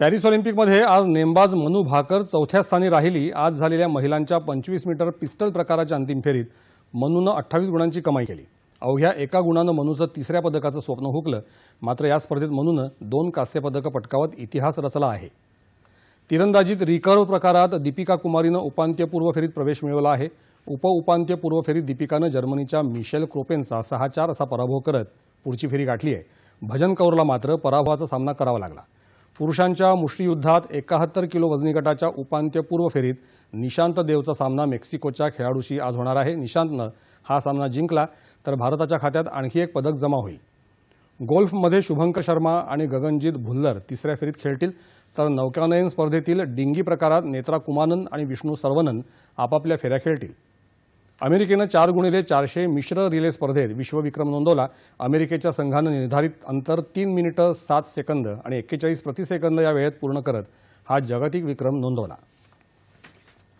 Paris ऑलिम्पिकमध्ये आज नेमबाज मनू भाकर चौथ्या स्थानी राहिली. आज झालेल्या महिलांच्या पंचवीस मीटर पिस्टल प्रकाराच्या अंतिम फेरीत मनूनं अठ्ठावीस गुणांची कमाई केली. अवघ्या एका गुणानं मनूचं तिसऱ्या पदकाचं स्वप्न हुकलं. मात्र या स्पर्धेत मनूनं दोन कांस्य पदकं पटकावत इतिहास रचला आहे. तिरंदाजीत रिकर्व प्रकारात दीपिका कुमारीनं उपांत्यपूर्व फेरीत प्रवेश मिळवला आहे. उपउपांत्यपूर्व फेरीत दीपिकानं जर्मनीच्या मिशेल क्रोपेनचा सहा चार असा पराभव करत पुढची फेरी गाठली आहे. भजन कौरला मात्र पराभवाचा सामना करावा लागला. पुरुषांच्या मुष्टीयुद्धात एकाहत्तर किलो वजनी गटाच्या उपांत्यपूर्व फेरीत निशांत देवचा सामना मेक्सिकोच्या खेळाडूशी आज होणार आहे. निशांतनं हा सामना जिंकला तर भारताच्या खात्यात आणखी एक पदक जमा होईल. गोल्फमध्ये शुभंकर शर्मा आणि गगनजीत भुल्लर तिसऱ्या फेरीत खेळतील तर नौकानयन स्पर्धेतील डिंगी प्रकारात नेत्रा कुमानन आणि विष्णू सर्वनन आपापल्या फेऱ्या खेळतील. अमेरिकेनं चार गुणिले चारशे मिश्र रिले स्पर्धेत विश्वविक्रम नोंदवला. अमेरिकेच्या संघानं निर्धारित अंतर तीन मिनिटं सात सेकंद आणि एक्केचाळीस प्रतिसेकंद या वेळेत पूर्ण करत हा जागतिक विक्रम नोंदवला.